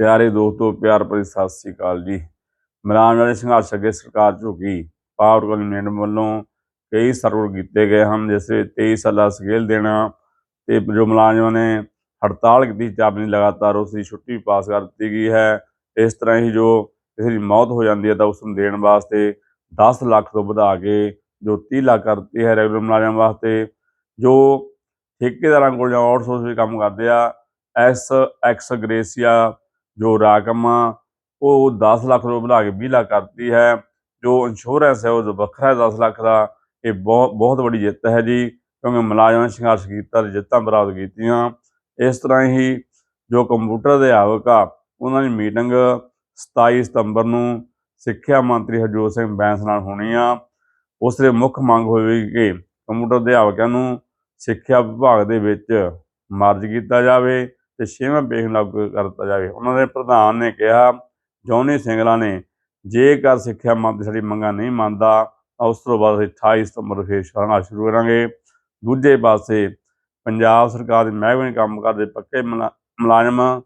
ਪਿਆਰੇ ਦੋਸਤੋ, ਪਿਆਰ ਭਰੀ ਸਤਿ ਸ੍ਰੀ ਅਕਾਲ ਜੀ। ਮਲਾਨ ਵਾਲੇ ਸੰਘਰਸ਼ ਅੱਗੇ ਸਰਕਾਰ ਝੁਕੀ। ਪਾਵਰ ਕਮਿਸ਼ਨ ਵੱਲੋਂ ਕਈ ਸਰਵਰ ਕੀਤੇ ਗਏ ਹਨ, ਜਿਸ ਵਿੱਚ 23 ਸਾਲਾ ਸਕੇਲ ਦੇਣਾ ਤੇ ਜੋ ਮੁਲਾਜ਼ਮਾਂ ਨੇ ਹੜਤਾਲ ਕੀਤੀ ਚਾਬਨੀ ਲਗਾਤਾਰ ਉਸ ਦੀ ਛੁੱਟੀ ਪਾਸ ਕਰ ਦਿੱਤੀ ਗਈ ਹੈ। ਇਸ ਤਰ੍ਹਾਂ ਹੀ ਜੋ ਕਿਸੇ ਦੀ ਮੌਤ ਹੋ ਜਾਂਦੀ ਹੈ, ਤਾਂ ਉਸ ਨੂੰ ਦੇਣ ਵਾਸਤੇ 10 ਲੱਖ ਤੋਂ ਵਧਾ ਕੇ ਜੋ 30 ਲੱਖ ਕਰ ਦਿੱਤੀ ਹੈ ਰੈਗੂਲਰ ਮੁਲਾਜ਼ਮ ਵਾਸਤੇ, ਜੋ ਠੇਕੇਦਾਰਾਂ ਕੋਲ ਜਾਂ ਆਊਟਸੋਰਸ ਵੀ ਕੰਮ ਕਰਦੇ ਆ, ਐਸ ਐਕਸ ਗ੍ਰੇਸੀਆ ਜੋ ਰਕਮ ਆ, ਉਹ 10 ਲੱਖ ਰੁਪਏ ਵਧਾ ਕੇ 20 ਲੱਖ ਕਰਤੀ ਹੈ। ਜੋ ਇੰਸ਼ੋਰੈਂਸ ਹੈ, ਉਹ ਵੱਖਰਾ ਹੈ 10 ਲੱਖ ਦਾ, ਇਹ ਬਹੁਤ ਬਹੁਤ ਵੱਡੀ ਜਿੱਤ ਹੈ ਜੀ, ਕਿਉਂਕਿ ਮੁਲਾਜ਼ਮਾਂ ਨੇ ਸੰਘਰਸ਼ ਕੀਤਾ ਤੇ ਜਿੱਤਾਂ ਪ੍ਰਾਪਤ ਕੀਤੀਆਂ। ਇਸ ਤਰ੍ਹਾਂ ਹੀ ਜੋ ਕੰਪਿਊਟਰ ਅਧਿਆਪਕ ਆ, ਉਹਨਾਂ ਦੀ ਮੀਟਿੰਗ 27 ਸਤੰਬਰ ਨੂੰ ਸਿੱਖਿਆ ਮੰਤਰੀ ਹਰਜੋਤ ਸਿੰਘ ਬੈਂਸ ਨਾਲ ਹੋਣੀ ਆ। ਉਸ ਦੇ ਮੁੱਖ ਮੰਗ ਹੋਵੇਗੀ ਕਿ ਕੰਪਿਊਟਰ ਅਧਿਆਪਕਾਂ ਨੂੰ ਸਿੱਖਿਆ ਵਿਭਾਗ ਦੇ ਵਿੱਚ ਮਰਜ ਕੀਤਾ ਜਾਵੇ। ਤੇ ਛੇਵਾਂ ਪੇਸ਼ ਲਾਗੂ ਕਰ ਦਿੱਤਾ ਜਾਵੇ। ਉਹਨਾਂ ਦੇ ਪ੍ਰਧਾਨ ਨੇ ਕਿਹਾ, ਜੌਨੀ ਸਿੰਗਲਾ ਨੇ ਜੇਕਰ ਸਿੱਖਿਆ ਮੰਤਰੀ ਸਾਡੀ ਮੰਗਾਂ ਨਹੀਂ ਮੰਨਦਾ, ਤਾਂ ਉਸ ਤੋਂ ਬਾਅਦ ਅਸੀਂ 28 ਸਤੰਬਰ ਫੇਰ ਸ਼ਰਨਾ ਸ਼ੁਰੂ ਕਰਾਂਗੇ। ਦੂਜੇ ਪਾਸੇ ਪੰਜਾਬ ਸਰਕਾਰ ਦੇ ਮਹਿਕਮੇ ਕੰਮ ਕਰਦੇ ਪੱਕੇ ਮੁਲਾ- ਮੁਲਾਜ਼ਮ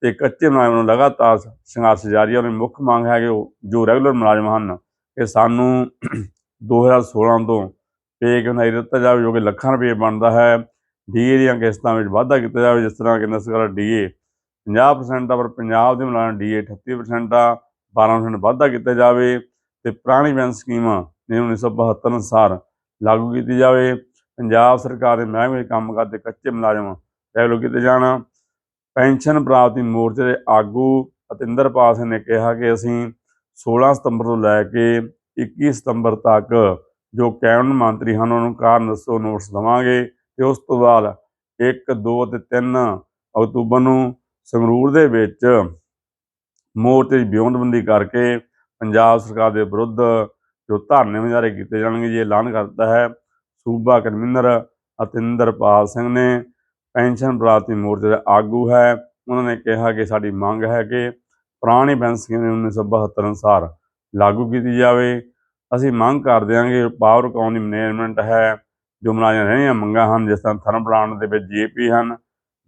ਤੇ ਕੱਚੇ ਮੁਲਾਜ਼ਮ ਨੂੰ ਲਗਾਤਾਰ ਸੰਘਰਸ਼ ਜਾਰੀ ਹੈ ਉਹਨਾਂ ਦੀ ਮੁੱਖ ਮੰਗ ਹੈ ਕਿ ਉਹ, ਜੋ ਰੈਗੂਲਰ ਮੁਲਾਜ਼ਮ ਹਨ, ਕਿ ਸਾਨੂੰ 2016 ਤੋਂ ਪੇ ਕਿਉਂ ਨਹੀਂ ਦਿੱਤਾ ਜਾਵੇ, ਜੋ ਕਿ ਲੱਖਾਂ ਰੁਪਏ ਬਣਦਾ ਹੈ। ਡੀਏ ਦੀਆਂ ਕਿਸ਼ਤਾਂ ਵਿੱਚ ਵਾਧਾ ਕੀਤਾ ਜਾਵੇ, ਜਿਸ ਤਰ੍ਹਾਂ ਕੇਂਦਰ ਸਰਕਾਰ ਡੀਏ 50% ਆ, ਪਰ ਪੰਜਾਬ ਦੇ ਮੁਲਾਜ਼ਮ ਡੀਏ 38% ਆ 12% ਵਾਧਾ ਕੀਤਾ ਜਾਵੇ ਤੇ ਪੁਰਾਣੀ ਪੈਨਸ਼ਨ ਸਕੀਮ ਨੇ 1972 ਅਨੁਸਾਰ ਲਾਗੂ ਕੀਤੀ ਜਾਵੇ। ਪੰਜਾਬ ਸਰਕਾਰ ਦੇ ਮਹਿਕਮੇ ਵਿੱਚ ਕੰਮ ਕਰਦੇ ਕੱਚੇ ਮੁਲਾਜ਼ਮ ਰੈਗੂਲਰ ਕੀਤੇ ਜਾਣ। ਪੈਨਸ਼ਨ ਪ੍ਰਾਪਤੀ ਮੋਰਚੇ ਦੇ ਆਗੂ ਅਤਿੰਦਰਪਾਲ ਸਿੰਘ ਨੇ ਕਿਹਾ ਕਿ ਅਸੀਂ 16 ਸਤੰਬਰ ਤੋਂ ਲੈ ਕੇ 21 ਸਤੰਬਰ ਤੱਕ ਜੋ ਕੈਬਨਿਟ ਮੰਤਰੀ ਹਨ, ਉਹਨਾਂ ਨੂੰ ਕਾਰਨ ਦੱਸੋ, ਨੋਟਿਸ ਦੇਵਾਂਗੇ। ਤੇ ਉਸ ਤੋਂ ਬਾਅਦ 1 2 ਤੇ 3 ਅਕਤੂਬਰ ਨੂੰ ਸੰਗਰੂਰ ਦੇ ਵਿੱਚ ਮੋਰਚੇ ਦੀ ਬਿਉਂਦਬੰਦੀ ਕਰਕੇ ਪੰਜਾਬ ਸਰਕਾਰ ਦੇ ਵਿਰੁੱਧ ਜੋ ਧਰਨੇ ਮੁਜ਼ਾਹਰੇ ਕੀਤੇ ਜਾਣਗੇ ਜੇ ਐਲਾਨ ਕਰਤਾ ਹੈ। ਸੂਬਾ ਕਨਵੀਨਰ ਅਤਿੰਦਰਪਾਲ ਸਿੰਘ ਨੇ ਪੈਨਸ਼ਨ ਪ੍ਰਾਪਤੀ ਮੋਰਚੇ ਦਾ ਆਗੂ ਹੈ। ਉਹਨਾਂ ਨੇ ਕਿਹਾ ਕਿ ਸਾਡੀ ਮੰਗ ਹੈ ਕਿ ਪੁਰਾਣੀ ਪੈਨਸ਼ਨ ਸਕੀਮ 1972 ਅਨੁਸਾਰ ਲਾਗੂ ਕੀਤੀ ਜਾਵੇ। ਅਸੀਂ ਮੰਗ ਕਰਦੇ ਹਾਂ ਕਿ ਪਾਵਰ ਕਾਉਨ ਮੈਨੇਜਮੈਂਟ ਹੈ। ਜੋ ਮੁਲਾਜ਼ਮ ਰਹਿਣੀਆਂ ਮੰਗਾਂ ਹਨ, ਜਿਸ ਤਰ੍ਹਾਂ ਥਰਮ ਪਲਾਂਟ ਦੇ ਵਿੱਚ ਜੀਪੀ ਹਨ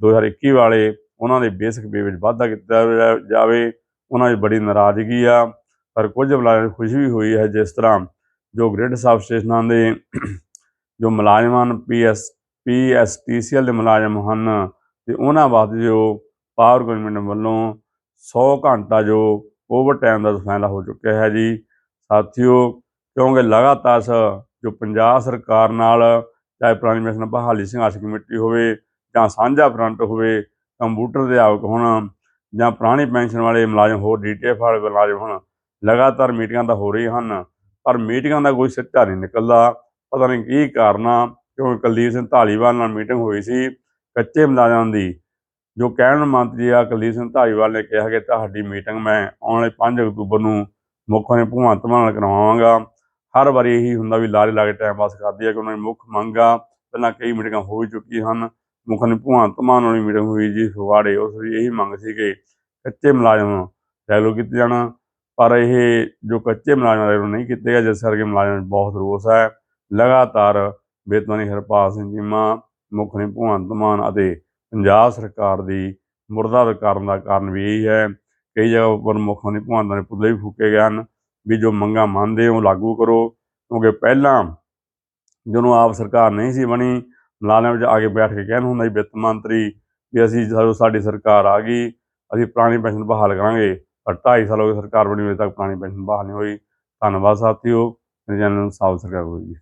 2021 ਵਾਲੇ ਉਹਨਾਂ ਦੇ ਬੇਸਿਕ ਪੇ ਵਿੱਚ ਵਾਧਾ ਕੀਤਾ ਜਾ- ਜਾਵੇ, ਉਹਨਾਂ ਦੀ ਬੜੀ ਨਾਰਾਜ਼ਗੀ ਆ, ਪਰ ਕੁਝ ਮੁਲਾਜ਼ਮਾਂ ਨੂੰ ਖੁਸ਼ੀ ਵੀ ਹੋਈ ਹੈ ਜਿਸ ਤਰ੍ਹਾਂ ਜੋ ਗ੍ਰਿਡ ਸਬ ਸਟੇਸ਼ਨਾਂ ਦੇ ਜੋ ਮੁਲਾਜ਼ਮ ਹਨ ਪੀਐਸ ਪੀਐਸਟੀਸੀਐਲ ਦੇ ਮੁਲਾਜ਼ਮ ਹਨ ਤੇ ਉਹਨਾਂ ਵਾਸਤੇ ਜੋ ਪਾਵਰ ਗਵਰਨਮੈਂਟ ਵੱਲੋਂ 100 ਘੰਟਾ ਜੋ ਓਵਰ ਟਾਈਮ ਦਾ ਫੈਸਲਾ ਹੋ ਚੁੱਕਿਆ ਹੈ ਜੀ। ਸਾਥੀਓ, ਕਿਉਂਕਿ ਲਗਾਤਾਰ ਸ- ਜੋ ਪੰਜਾਬ ਸਰਕਾਰ ਨਾਲ ਚਾਹੇ ਪੁਰਾਣੀ ਪੈਨਸ਼ਨ ਬਹਾਲੀ ਸੰਘਰਸ਼ ਕਮੇਟੀ ਹੋਵੇ ਜਾਂ ਸਾਂਝਾ ਫਰੰਟ ਹੋਵੇ, ਕੰਪਿਊਟਰ ਦੇ ਆਵਕ ਹੋਣ ਜਾਂ ਪੁਰਾਣੀ ਪੈਨਸ਼ਨ ਵਾਲੇ ਮੁਲਾਜ਼ਮ ਹੋਰ ਡੀਟੀਐਫ ਵਾਲੇ ਮੁਲਾਜ਼ਮ ਹੋਣ, ਲਗਾਤਾਰ ਮੀਟਿੰਗਾਂ ਤਾਂ ਹੋ ਰਹੀਆਂ ਹਨ, ਪਰ ਮੀਟਿੰਗਾਂ ਦਾ ਕੋਈ ਸਿੱਟਾ ਨਹੀਂ ਨਿਕਲਦਾ। ਪਤਾ ਨਹੀਂ ਕੀ ਕਾਰਨ ਆ, ਕਿਉਂਕਿ ਕੁਲਦੀਪ ਸਿੰਘ ਧਾਲੀਵਾਲ ਨਾਲ ਮੀਟਿੰਗ ਹੋਈ ਸੀ ਕੱਚੇ ਮੁਲਾਜ਼ਮਾਂ ਦੀ, ਜੋ ਕਹਿਣ ਮੰਤਰੀ ਆ ਕੁਲਦੀਪ ਸਿੰਘ ਧਾਲੀਵਾਲ ਨੇ ਕਿਹਾ ਕਿ ਤੁਹਾਡੀ ਮੀਟਿੰਗ ਮੈਂ ਆਉਣ ਵਾਲੇ 5 ਅਕਤੂਬਰ ਨੂੰ ਮੁੱਖ ਮੰਤਰੀ ਭਗਵੰਤ ਮਾਨ ਨਾਲ ਕਰਵਾਵਾਂਗਾ। ਹਰ ਵਾਰੀ ਇਹੀ ਹੁੰਦਾ ਵੀ ਲਾਰੇ ਲਾ ਕੇ ਟਾਈਮ ਪਾਸ ਕਰਦੀ ਹੈ ਕਿ ਉਹਨਾਂ ਦੀ ਮੁੱਖ ਮੰਗਾਂ ਪਹਿਲਾਂ ਕਈ ਮੀਟਿੰਗਾਂ ਹੋ ਹੀ ਚੁੱਕੀਆਂ ਹਨ, ਮੁੱਖ ਮੰਤਰੀ ਭਗਵੰਤ ਮਾਨ ਵਾਲੀ ਮੀਟਿੰਗ ਹੋਈ ਜੀ, ਫਗਵਾੜੇ, ਉਸ ਦੀ ਇਹੀ ਮੰਗ ਸੀ ਕਿ ਕੱਚੇ ਮੁਲਾਜ਼ਮ ਰੈਗੂਲਰ ਕੀਤੇ ਜਾਣ, ਪਰ ਇਹ ਜੋ ਕੱਚੇ ਮੁਲਾਜ਼ਮ ਰੈਗੂਲਰ ਨਹੀਂ ਕੀਤੇ ਗਏ, ਜਿਸ ਕਰਕੇ ਮੁਲਾਜ਼ਮ ਬਹੁਤ ਰੋਸ ਹੈ। ਲਗਾਤਾਰ ਬੇਤਮਾਨੀ ਹਰਪਾਲ ਸਿੰਘ ਚੀਮਾ ਮੁੱਖ ਮੰਤਰੀ ਭਗਵੰਤ ਮਾਨ ਅਤੇ ਪੰਜਾਬ ਸਰਕਾਰ ਦੀ ਮੁਰਦਾ ਕਰਨ ਦਾ ਕਾਰਨ ਵੀ ਇਹੀ ਹੈ। ਕਈ ਜਗ੍ਹਾ ਉੱਪਰ ਮੁੱਖ ਮੰਤਰੀ ਭਗਵੰਤ ਮਾਨ ਪੁਤਲੇ ਵੀ ਫੂਕੇ ਗਏ ਹਨ। ਵੀ ਜੋ ਮੰਗਾਂ ਮੰਨਦੇ ਹੋ ਲਾਗੂ ਕਰੋ। ਕਿਉਂਕਿ ਪਹਿਲਾਂ ਜਦੋਂ ਆਪ ਸਰਕਾਰ ਨਹੀਂ ਸੀ ਬਣੀ ਮੁਲਾਜ਼ਮਾਂ ਵਿੱਚ ਆ ਕੇ ਬੈਠ ਕੇ ਕਹਿਣ ਹੁੰਦਾ ਸੀ, ਵਿੱਤ ਮੰਤਰੀ ਵੀ ਅਸੀਂ ਜਦੋਂ ਸਾਡੀ ਸਰਕਾਰ ਆ ਗਈ, ਅਸੀਂ ਪੁਰਾਣੀ ਪੈਨਸ਼ਨ ਬਹਾਲ ਕਰਾਂਗੇ। ਪਰ 2.5 ਸਾਲ ਹੋ ਗਏ ਸਰਕਾਰ ਬਣੀ ਹੋਈ ਤੱਕ ਪੁਰਾਣੀ ਪੈਨਸ਼ਨ ਬਹਾਲ ਨਹੀਂ ਹੋਈ। ਧੰਨਵਾਦ ਸਾਥੀਓ, ਮੇਰੇ ਚੈਨਲ ਸਰਕਾਰ ਹੋਈ